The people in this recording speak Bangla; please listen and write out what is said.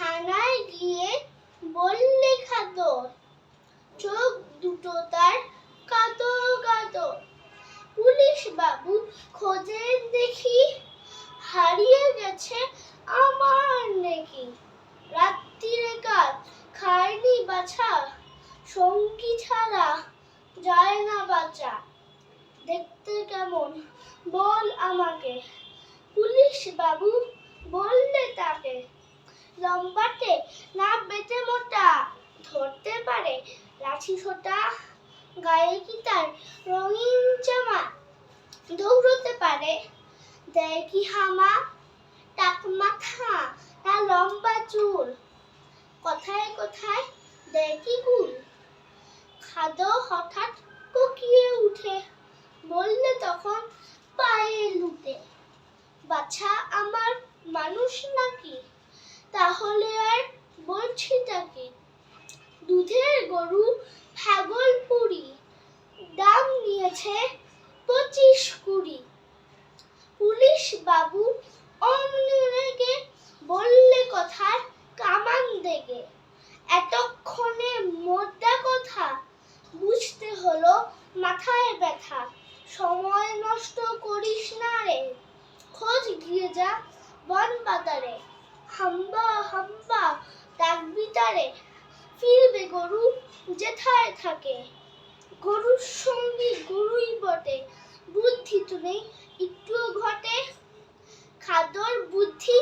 থানায় গিয়ে বললে খাদর চোখ দুটো তার কাতর কাতর। পুলিশ বাবু খোঁজেন দেখি হারিয়ে গেছে আমার নেকি। রাত্রিরে কাল খায়নি বাছা, সঙ্গী ছাড়া যায় না বাঁচা। দেখতে কেমন বল আমাকে। পুলিশ বাবু তাকে লম্বাটে না বেটে মোটা। ধরতে পারে লাঠি ছোটা, গায়ে কি তার রঙিন জামা। দৌড়তে পারে, দেয় কি হামা, টাক মাথা না লম্বা চুল। কথায় কথায় দেয় কি গুল। খাদো হঠাৎ কুকিয়ে উঠে, বললে তখন পায়ে লুটে, বাছা আমার তাহলে আর বলছিটা কি দুধের গরু ভাগলপুরি দাম নিয়েছে পঁচিশ কুড়ি। পুলিশ বাবু অমনি রেগে বললে কথার কামান দেগে। এতক্ষণে মোদ্দা কথা, বুঝতে হলো মাথায় ব্যথা। সময় নষ্ট করিস না রে, খোঁজ গিয়ে যা বন বাজারে লম্বা তার ভিতরে ফিরবে গরু যেথায় থাকে। গরুর সঙ্গী গরুই বটে। বুদ্ধি তুমি একটু একটুও ঘটে। খাদর বুদ্ধি